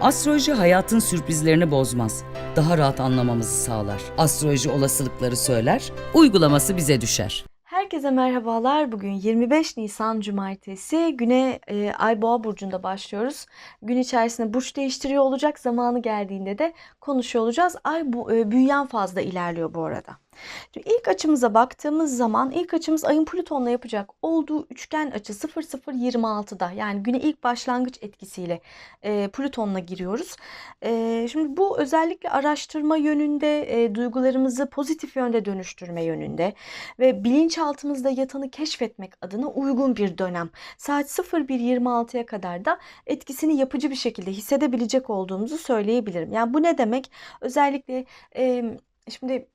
Astroloji hayatın sürprizlerini bozmaz. Daha rahat anlamamızı sağlar. Astroloji olasılıkları söyler, uygulaması bize düşer. Herkese merhabalar. Bugün 25 Nisan Cumartesi. Güne e, Ay Boğa burcunda başlıyoruz. Gün içerisinde burç değiştiriyor olacak. Zamanı geldiğinde de konuşuyor olacağız. Ay bu e, büyüyen fazla ilerliyor bu arada. Şimdi ilk açımıza baktığımız zaman ilk açımız ayın Plüton'la yapacak olduğu üçgen açı 0026'da yani güne ilk başlangıç etkisiyle e, Plüton'la giriyoruz. E, şimdi bu özellikle araştırma yönünde, e, duygularımızı pozitif yönde dönüştürme yönünde ve bilinçaltımızda yatanı keşfetmek adına uygun bir dönem. Saat 01.26'ya kadar da etkisini yapıcı bir şekilde hissedebilecek olduğumuzu söyleyebilirim. Yani bu ne demek? Özellikle e, şimdi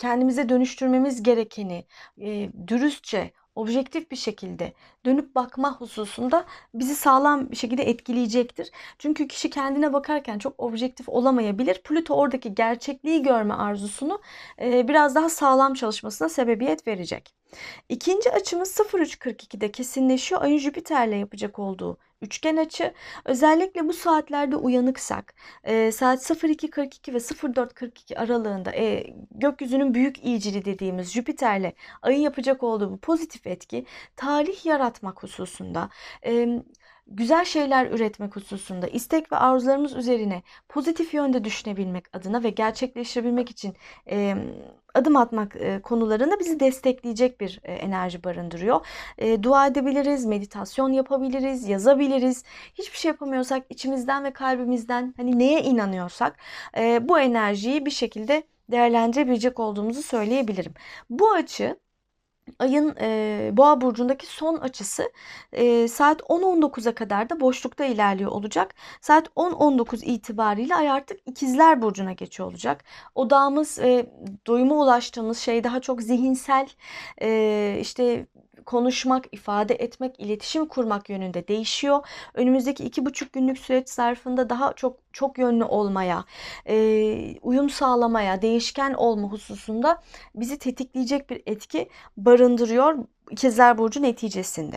kendimize dönüştürmemiz gerekeni e, dürüstçe, objektif bir şekilde dönüp bakma hususunda bizi sağlam bir şekilde etkileyecektir. Çünkü kişi kendine bakarken çok objektif olamayabilir. Plüto oradaki gerçekliği görme arzusunu e, biraz daha sağlam çalışmasına sebebiyet verecek. İkinci açımız 03.42'de kesinleşiyor. Ayın Jüpiter'le yapacak olduğu üçgen açı. Özellikle bu saatlerde uyanıksak e, saat 02.42 ve 04.42 aralığında e, gökyüzünün büyük iyicili dediğimiz Jüpiter'le ayın yapacak olduğu bu pozitif etki tarih yaratmak hususunda e, güzel şeyler üretmek hususunda istek ve arzularımız üzerine pozitif yönde düşünebilmek adına ve gerçekleştirebilmek için e, adım atmak e, konularında bizi destekleyecek bir e, enerji barındırıyor. E, dua edebiliriz, meditasyon yapabiliriz, yazabiliriz. Hiçbir şey yapamıyorsak içimizden ve kalbimizden hani neye inanıyorsak e, bu enerjiyi bir şekilde değerlendirebilecek olduğumuzu söyleyebilirim. Bu açı ayın e, boğa burcundaki son açısı e, saat 10-19'a kadar da boşlukta ilerliyor olacak. Saat 10-19 itibariyle ay artık ikizler burcuna geçiyor olacak. Odağımız e, doyuma ulaştığımız şey daha çok zihinsel e, işte konuşmak, ifade etmek, iletişim kurmak yönünde değişiyor. Önümüzdeki iki buçuk günlük süreç zarfında daha çok çok yönlü olmaya, e, uyum sağlamaya, değişken olma hususunda bizi tetikleyecek bir etki barındırıyor İkizler Burcu neticesinde.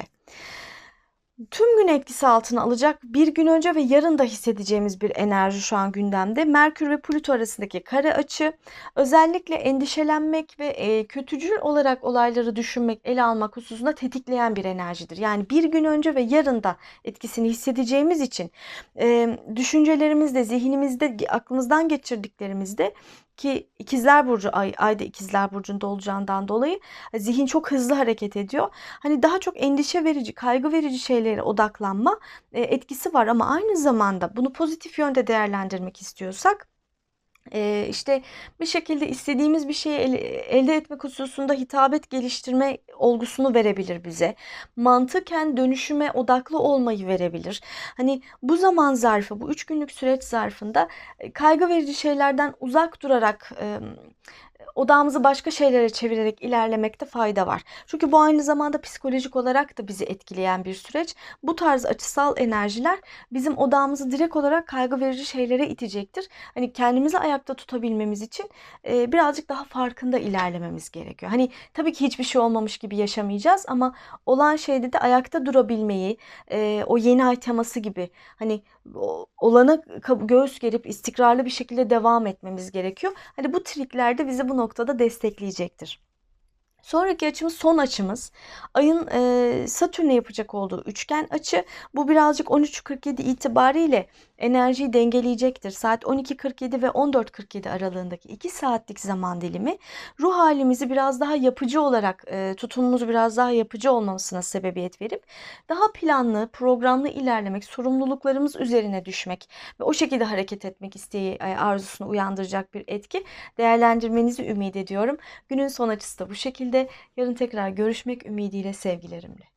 Tüm gün etkisi altına alacak bir gün önce ve yarın da hissedeceğimiz bir enerji şu an gündemde. Merkür ve Plüto arasındaki kare açı özellikle endişelenmek ve e, kötücül olarak olayları düşünmek, ele almak hususunda tetikleyen bir enerjidir. Yani bir gün önce ve yarın da etkisini hissedeceğimiz için e, düşüncelerimizde, zihnimizde, aklımızdan geçirdiklerimizde ki ikizler burcu ay ayda ikizler burcunda olacağından dolayı zihin çok hızlı hareket ediyor. Hani daha çok endişe verici, kaygı verici şeylere odaklanma e, etkisi var ama aynı zamanda bunu pozitif yönde değerlendirmek istiyorsak e, işte bir şekilde istediğimiz bir şeyi el, elde etmek hususunda hitabet geliştirme olgusunu verebilir bize. Mantıken dönüşüme odaklı olmayı verebilir. Hani bu zaman zarfı, bu üç günlük süreç zarfında kaygı verici şeylerden uzak durarak e, odağımızı başka şeylere çevirerek ilerlemekte fayda var. Çünkü bu aynı zamanda psikolojik olarak da bizi etkileyen bir süreç. Bu tarz açısal enerjiler bizim odağımızı direkt olarak kaygı verici şeylere itecektir. Hani kendimizi ayakta tutabilmemiz için e, birazcık daha farkında ilerlememiz gerekiyor. Hani tabii ki hiçbir şey olmamış gibi yaşamayacağız ama olan şeyde de ayakta durabilmeyi, e, o yeni ay teması gibi hani olana göğüs gerip istikrarlı bir şekilde devam etmemiz gerekiyor. Hani bu trikler de bizi bu noktada destekleyecektir. Sonraki açımız son açımız. Ayın e, Satürn'le yapacak olduğu üçgen açı. Bu birazcık 13.47 itibariyle enerjiyi dengeleyecektir. Saat 12.47 ve 14.47 aralığındaki 2 saatlik zaman dilimi ruh halimizi biraz daha yapıcı olarak e, tutumumuzu biraz daha yapıcı olmasına sebebiyet verip daha planlı, programlı ilerlemek, sorumluluklarımız üzerine düşmek ve o şekilde hareket etmek isteği e, arzusunu uyandıracak bir etki değerlendirmenizi ümit ediyorum. Günün son açısı da bu şekilde. Yarın tekrar görüşmek ümidiyle sevgilerimle.